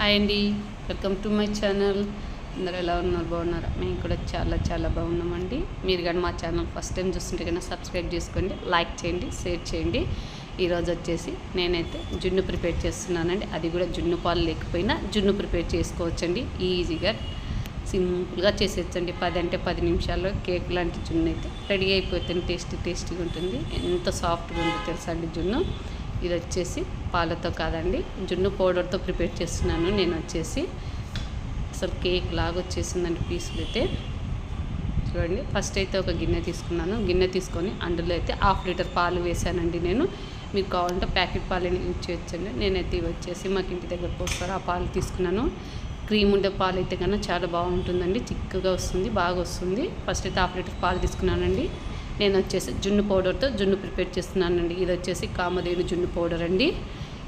Hi అండి welcome to my channel అందరూ ఎలా ఉన్నారు? బాగున్నారా? మేము కూడా చాలా చాలా బాగున్నామండి. మీరు కానీ మా ఛానల్ ఫస్ట్ టైం చూస్తుంటే కన్నా సబ్స్క్రైబ్ చేసుకోండి లైక్ చేయండి షేర్ చేయండి. ఈరోజు వచ్చేసి నేనైతే జున్ను ప్రిపేర్ చేస్తున్నానండి. అది కూడా జున్ను పాలు లేకపోయినా జున్ను ప్రిపేర్ చేసుకోవచ్చండి. ఈజీగా సింపుల్గా చేసేయచ్చండి. పది అంటే పది నిమిషాల్లో కేక్ లాంటి జున్ను అయితే రెడీ అయిపోతుంది టేస్టీ టేస్టీగా ఉంటుంది. ఎంత సాఫ్ట్గా ఉందో తెలుసా అండి జున్ను? ఇది వచ్చేసి పాలతో కాదండి. జున్ను పౌడర్తో ప్రిపేర్ చేస్తున్నాను నేను వచ్చేసి. అసలు కేక్ లాగా వచ్చేసిందండి పీసులు అయితే. చూడండి ఫస్ట్ అయితే ఒక గిన్నె తీసుకున్నాను. గిన్నె తీసుకొని అందులో అయితే హాఫ్ లీటర్ పాలు వేసానండి నేను. మీకు కావాలంటే ప్యాకెట్ పాలని యూజ్ చేయొచ్చండి. నేనైతే ఇవి వచ్చేసి మాకు ఇంటి దగ్గర పోస్తారు ఆ పాలు తీసుకున్నాను. క్రీమ్ ఉండే పాలు అయితే కన్నా చాలా బాగుంటుందండి. చిక్కగా వస్తుంది బాగా వస్తుంది. ఫస్ట్ అయితే హాఫ్ లీటర్ పాలు తీసుకున్నానండి. నేను వచ్చేసి జున్ను పౌడర్తో జున్ను ప్రిపేర్ చేస్తున్నానండి. ఇది వచ్చేసి కామధేను జున్ను పౌడర్ అండి.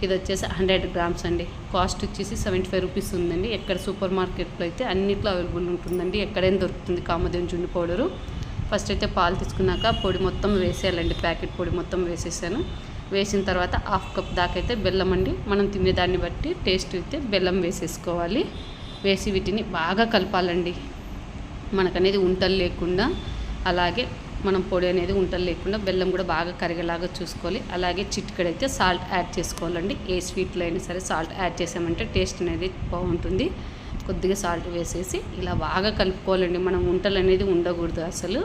ఇది వచ్చేసి హండ్రెడ్ గ్రామ్స్ అండి. కాస్ట్ వచ్చేసి సెవెంటీ ఫైవ్ రూపీస్ ఉందండి. ఎక్కడ సూపర్ మార్కెట్లో అయితే అన్నిట్లో అవైలబుల్ ఉంటుందండి. ఎక్కడైనా దొరుకుతుంది కామధేను జున్ను పౌడరు. ఫస్ట్ అయితే పాలు తీసుకున్నాక పొడి మొత్తం వేసేయాలండి. ప్యాకెట్ పొడి మొత్తం వేసేసాను. వేసిన తర్వాత హాఫ్ కప్ దాకా అయితే బెల్లం అండి. మనం తినేదాన్ని బట్టి టేస్ట్ అయితే బెల్లం వేసేసుకోవాలి. వేసి వీటిని బాగా కలపాలండి. మనకనేది ఉంటలు లేకుండా. అలాగే మనం పొడి అనేది ఉంటలు లేకుండా బెల్లం కూడా బాగా కరిగేలాగా చూసుకోవాలి. అలాగే చిటికెడైతే సాల్ట్ యాడ్ చేసుకోవాలండి. ఏ స్వీట్లో అయినా సరే సాల్ట్ యాడ్ చేసామంటే టేస్ట్ అనేది బాగుంటుంది. కొద్దిగా సాల్ట్ వేసేసి ఇలా బాగా కలుపుకోవాలండి. మనం ఉంటలు అనేది ఉండకూడదు అసలు.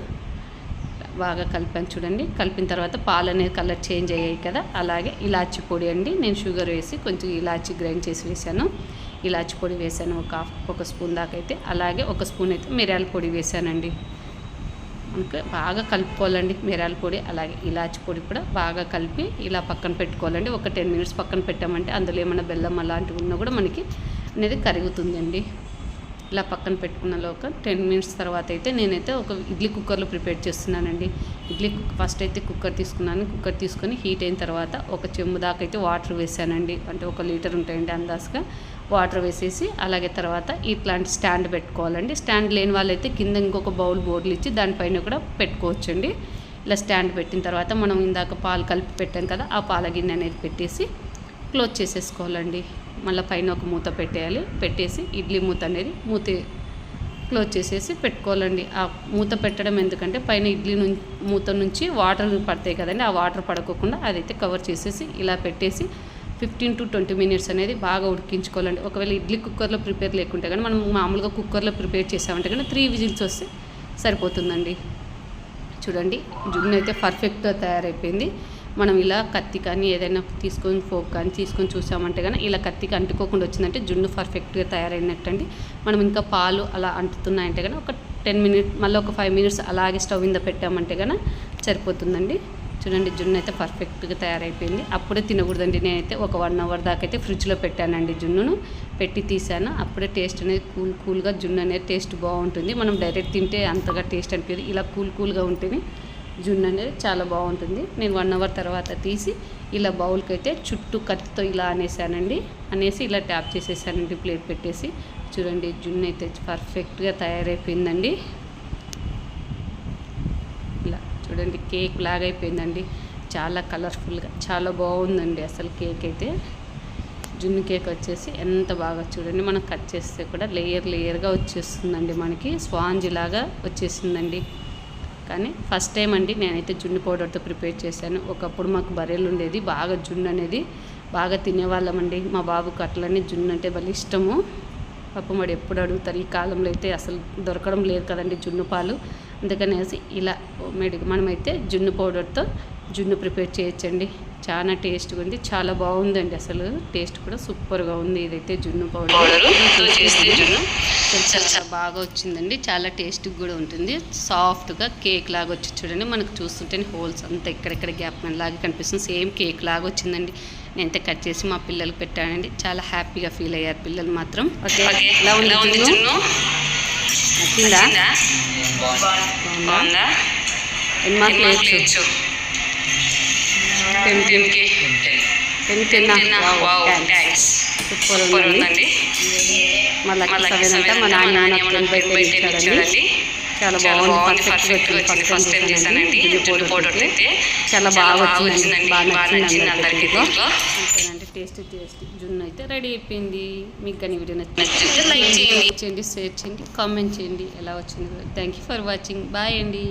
బాగా కలిపాను చూడండి. కలిపిన తర్వాత పాలు అనేది కలర్ చేంజ్ అయ్యాయి కదా. అలాగే ఇలాచి పొడి అండి. నేను షుగర్ వేసి కొంచెం ఇలాచి గ్రైండ్ చేసి వేసాను. ఇలాచి పొడి వేసాను ఒక హాఫ్ ఒక స్పూన్ దాకా అయితే. అలాగే ఒక స్పూన్ అయితే మిరియాల పొడి వేసానండి. ఇంకా బాగా కలుపుకోవాలండి మిరాల పొడి అలాగే ఇలాచి పొడి కూడా బాగా కలిపి ఇలా పక్కన పెట్టుకోవాలండి. ఒక టెన్ మినిట్స్ పక్కన పెట్టామంటే అందులో ఏమైనా బెల్లం అలాంటివి ఉన్నా కూడా మనకి అనేది కరుగుతుందండి. ఇలా పక్కన పెట్టుకున్న ఒక టెన్ మినిట్స్ తర్వాత అయితే నేనైతే ఒక ఇడ్లీ కుక్కర్లో ప్రిపేర్ చేస్తున్నానండి. ఇడ్లీ ఫస్ట్ అయితే కుక్కర్ తీసుకున్నాను. కుక్కర్ తీసుకొని హీట్ అయిన తర్వాత ఒక చెంబు దాకా అయితే వాటర్ వేసానండి. అంటే ఒక లీటర్ ఉంటాయండి అందాజుగా. వాటర్ వేసేసి అలాగే తర్వాత ఇట్లాంటి స్టాండ్ పెట్టుకోవాలండి. స్టాండ్ లేని వాళ్ళైతే కింద ఇంకొక బౌల్ బోర్లు ఇచ్చి దానిపైన కూడా పెట్టుకోవచ్చండి. ఇలా స్టాండ్ పెట్టిన తర్వాత మనం ఇందాక పాలు కలిపి పెట్టాం కదా ఆ పాల గిన్నె అనేది పెట్టేసి క్లోజ్ చేసేసుకోవాలండి. మళ్ళీ పైన ఒక మూత పెట్టేయాలి. పెట్టేసి ఇడ్లీ మూత అనేది మూత క్లోజ్ చేసేసి పెట్టుకోవాలండి. ఆ మూత పెట్టడం ఎందుకంటే పైన ఇడ్లీ నుంచి మూత నుంచి వాటర్ పడతాయి కదండి. ఆ వాటర్ పడకోకుండా అదైతే కవర్ చేసేసి ఇలా పెట్టేసి ఫిఫ్టీన్ టు ట్వంటీ మినిట్స్ అనేది బాగా ఉడికించుకోవాలండి. ఒకవేళ ఇడ్లీ కుక్కర్లో ప్రిపేర్ లేకుంటే కానీ మనం మామూలుగా కుక్కర్లో ప్రిపేర్ చేసామంటే కానీ త్రీ విజిల్స్ వస్తే సరిపోతుందండి. చూడండి జున్ను అయితే పర్ఫెక్ట్గా తయారైపోయింది. మనం ఇలా కత్తి కానీ ఏదైనా తీసుకొని ఫోక్ కానీ తీసుకొని చూసామంటే కానీ ఇలా కత్తికి అంటుకోకుండా వచ్చిందంటే జున్ను పర్ఫెక్ట్గా తయారైనట్టండి. మనం ఇంకా పాలు అలా అంటుతున్నాయంటే కానీ ఒక టెన్ మినిట్ మళ్ళీ ఒక ఫైవ్ మినిట్స్ అలాగే స్టవ్ మీద పెట్టామంటే కానీ సరిపోతుందండి. చూడండి జున్ను అయితే పర్ఫెక్ట్గా తయారైపోయింది. అప్పుడే తినకూడదండి. నేనైతే ఒక వన్ అవర్ దాకా అయితే ఫ్రిడ్జ్లో పెట్టానండి జున్నును. పెట్టి తీసాను అప్పుడే టేస్ట్ అనేది కూల్ కూల్గా జున్ను అనేది టేస్ట్ బాగుంటుంది. మనం డైరెక్ట్ తింటే అంతగా టేస్ట్ అనిపించదు. ఇలా కూల్ కూల్గా ఉంటేనే జున్ను అనేది చాలా బాగుంటుంది. నేను వన్ అవర్ తర్వాత తీసి ఇలా బౌల్కి అయితే చుట్టూ కత్తితో ఇలా అనేసానండి. అనేసి ఇలా ట్యాప్ చేసేసానండి ప్లేట్ పెట్టేసి. చూడండి జున్ను అయితే పర్ఫెక్ట్గా తయారైపోయిందండి. ఇలా చూడండి కేక్ లాగా అయిపోయిందండి చాలా కలర్ఫుల్గా చాలా బాగుందండి అసలు కేక్ అయితే జున్ను కేక్ వచ్చేసి ఎంత బాగా చూడండి మనం కట్ చేస్తే కూడా లేయర్ లేయర్గా వచ్చేస్తుందండి మనకి. స్పాంజ్ లాగా వచ్చేసిందండి. కానీ ఫస్ట్ టైం అండి నేనైతే జున్ను పౌడర్తో ప్రిపేర్ చేశాను. ఒకప్పుడు మాకు బర్రెలు ఉండేది బాగా జున్ను అనేది బాగా తినేవాళ్ళమండి మా బాబుకి అట్లనే జున్ను అంటే భలే ఇష్టము. పాపం వాడు ఎప్పుడు అడుగుతారు ఈ కాలంలో అయితే అసలు దొరకడం లేదు కదండి జున్ను పాలు. అందుకనేసి ఇలా మెడి మనమైతే జున్ను పౌడర్తో జున్ను ప్రిపేర్ చేయొచ్చండి. చాలా టేస్ట్గా ఉంది. చాలా బాగుందండి అసలు. టేస్ట్ కూడా సూపర్గా ఉంది. ఇదైతే జున్ను పౌడర్. చాలా బాగా వచ్చిందండి. చాలా టేస్ట్ కూడా ఉంటుంది. సాఫ్ట్గా కేక్ లాగా వచ్చి చూడండి. మనకు చూస్తుంటే హోల్స్ అంతా ఎక్కడెక్కడ గ్యాప్ లాగా కనిపిస్తుంది. సేమ్ కేక్ లాగా వచ్చిందండి. నేనైతే కట్ చేసి మా పిల్లలకు పెట్టానండి. చాలా హ్యాపీగా ఫీల్ అయ్యారు పిల్లలు మాత్రం. ఓకే. ఎలా ఉంది జున్ను? నచ్చిందా? బాగుందా? ఎన్ని మార్కులు వేయచ్చు ten ten ten ten thanks super ఉందండి. మళ్ళీ మా నాన్న టెన్ ఇచ్చాడండి చాలా బాగుంది వచ్చింది ఫస్ట్ టైం చేశానండి జున్ను పౌడర్ అయితే చాలా బాగా వచ్చిందండి. బాగా నచ్చింది అందరికీ దీంట్లో అంతేనండి టేస్ట్ టేస్ట్ జున్ను అయితే రెడీ అయిపోయింది. మీకు కానీ వీడియో నచ్చితే లైక్ చేయండి. చేయండి షేర్ చేయండి కామెంట్ చేయండి. ఎలా వచ్చింది thank you for watching bye అండి.